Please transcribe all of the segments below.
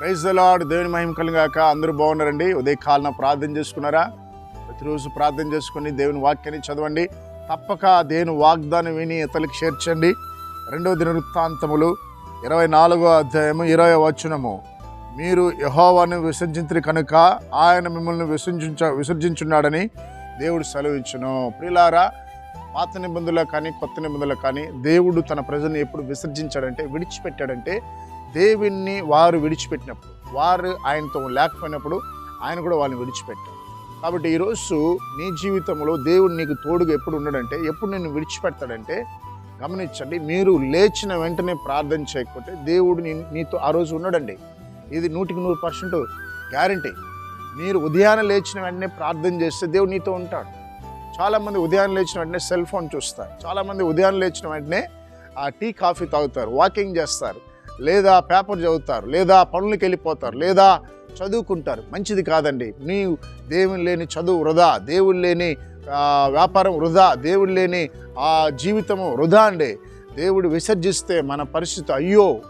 Praise lord దేవుని మహిమ కలిగాక. అందరూ బాగున్నారండి? ఉదయకాలన ప్రార్థన చేసుకున్నారా? ప్రతిరోజు ప్రార్థన చేసుకుని దేవుని వాక్యాన్ని చదవండి. తప్పక దేవుని వాగ్దానం విని ఇతరులకు చేర్చండి రెండవ దినవృత్తాంతములు ఇరవై నాలుగో అధ్యాయము ఇరవై వచనము. మీరు యహోవాను విసర్జించరు కనుక ఆయన మిమ్మల్ని విసర్జించ విసర్జించున్నాడని దేవుడు సెలవించును ప్రిలారా పాత నిబంధనలు కానీ కొత్త నిబంధనలు కానీ దేవుడు తన ప్రజల్ని ఎప్పుడు విసర్జించాడంటే విడిచిపెట్టాడంటే దేవుణ్ణి వారు విడిచిపెట్టినప్పుడు వారు ఆయనతో లేకపోయినప్పుడు ఆయన కూడా వాళ్ళని విడిచిపెట్టారు కాబట్టి ఈరోజు నీ జీవితంలో దేవుడు నీకు తోడుగా ఎప్పుడు ఉండడంటే ఎప్పుడు నిన్ను విడిచిపెడతాడంటే గమనించండి మీరు లేచిన వెంటనే ప్రార్థన చేయకపోతే దేవుడు నీ నీతో ఆ రోజు ఉన్నాడండి. ఇది నూటికి నూరు పర్సెంట్ గ్యారంటీ. మీరు ఉదయాన్నే లేచిన వెంటనే ప్రార్థన చేస్తే దేవుడు నీతో ఉంటాడు. చాలామంది ఉదయాన్నే లేచిన వెంటనే సెల్ ఫోన్ చూస్తారు. చాలామంది ఉదయాన్నే లేచిన వెంటనే ఆ టీ కాఫీ తాగుతారు వాకింగ్ చేస్తారు. లేదా పేపర్ చదువుతారు లేదా పనులకి వెళ్ళిపోతారు లేదా చదువుకుంటారు. మంచిది కాదండి. నీ దేవుని లేని చదువు వృధా దేవుడు లేని వ్యాపారం వృధా దేవుడు లేని ఆ జీవితము వృధా అండి. దేవుడు విసర్జిస్తే మన పరిస్థితి అయ్యో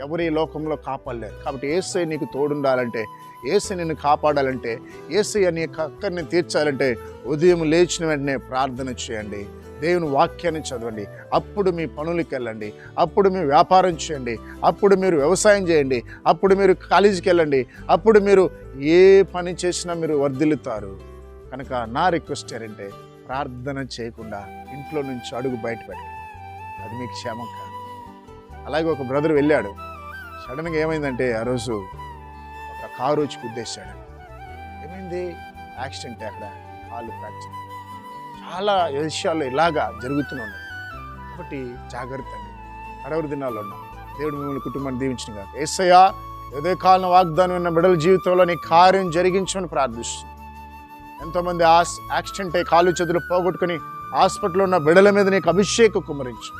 ఎవరి లోకంలో కాపాడలేరు కాబట్టి ఏసై నీకు తోడుండాలంటే ఏసై నిన్ను కాపాడాలంటే ఏసై నీ అక్కడిని తీర్చాలంటే ఉదయం లేచిన వెంటనే ప్రార్థన చేయండి. దేవుని వాక్యాన్ని చదవండి. అప్పుడు మీ పనులకు వెళ్ళండి. అప్పుడు మీ వ్యాపారం చేయండి. అప్పుడు మీరు వ్యవసాయం చేయండి. అప్పుడు మీరు కాలేజీకి వెళ్ళండి. అప్పుడు మీరు ఏ పని చేసినా మీరు వర్ధిల్లుతారు. కనుక నా రిక్వెస్ట్ ఏంటంటే ప్రార్థన చేయకుండా ఇంట్లో నుంచి అడుగు బయట పెట్టండి అది మీకు క్షేమం కాదు. అలాగే ఒక బ్రదర్ వెళ్ళాడు. సడన్గా ఏమైందంటే ఆ రోజు కారు వచ్చి గుద్దేశాడు ఏమైంది? యాక్సిడెంట్ అక్కడ. కాళ్ళు ఫ్రాక్చర్. చాలా విషయాలు ఇలాగా జరుగుతున్నాయి కాబట్టి జాగ్రత్త అండి. కడవరి దినాల్లో ఉన్నాం. దేవుడు మిమ్మల్ని కుటుంబాన్ని దీవించిన కాక ఏసయ్యా ఏదో కాలం వాగ్దానం ఉన్న బిడ్డల జీవితంలో నీ కార్యం జరిగించమని ప్రార్థిస్తుంది ఎంతోమంది ఆస్ యాక్సిడెంట్ అయ్యి కాలు చేతులు పోగొట్టుకుని హాస్పిటల్లో ఉన్న బిడ్డల మీద నీకు అభిషేక కుమరించు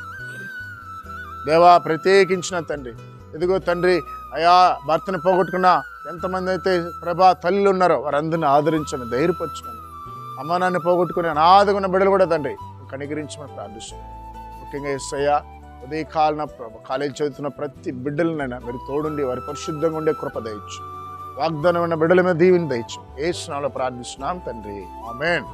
దేవా ప్రత్యేకించిన తండ్రి. ఇదిగో తండ్రి అయా భర్తను పోగొట్టుకున్న ఎంతమంది అయితే ప్రభా తల్లులు ఉన్నారో వారందరిని ఆదరించండి ధైర్యపరచుకొని అమ్మ పోగొట్టుకుని అనాథగా ఉన్న బిడ్డలు కూడా తండ్రి కనికరించమని ప్రార్థిస్తున్నాను ముఖ్యంగా ఎస్ఐయా ఉదయకాలన కాలేజీ చదువుతున్న ప్రతి బిడ్డలనైనా మీరు తోడుండి వారి పరిశుద్ధంగా ఉండే కృప దయచ్చు వాగ్దానం ఉన్న బిడ్డల మీద దీవిని దయచ్చు ఏ స్నాలో ప్రార్థిస్తున్నాం తండ్రి. ఆమెన్.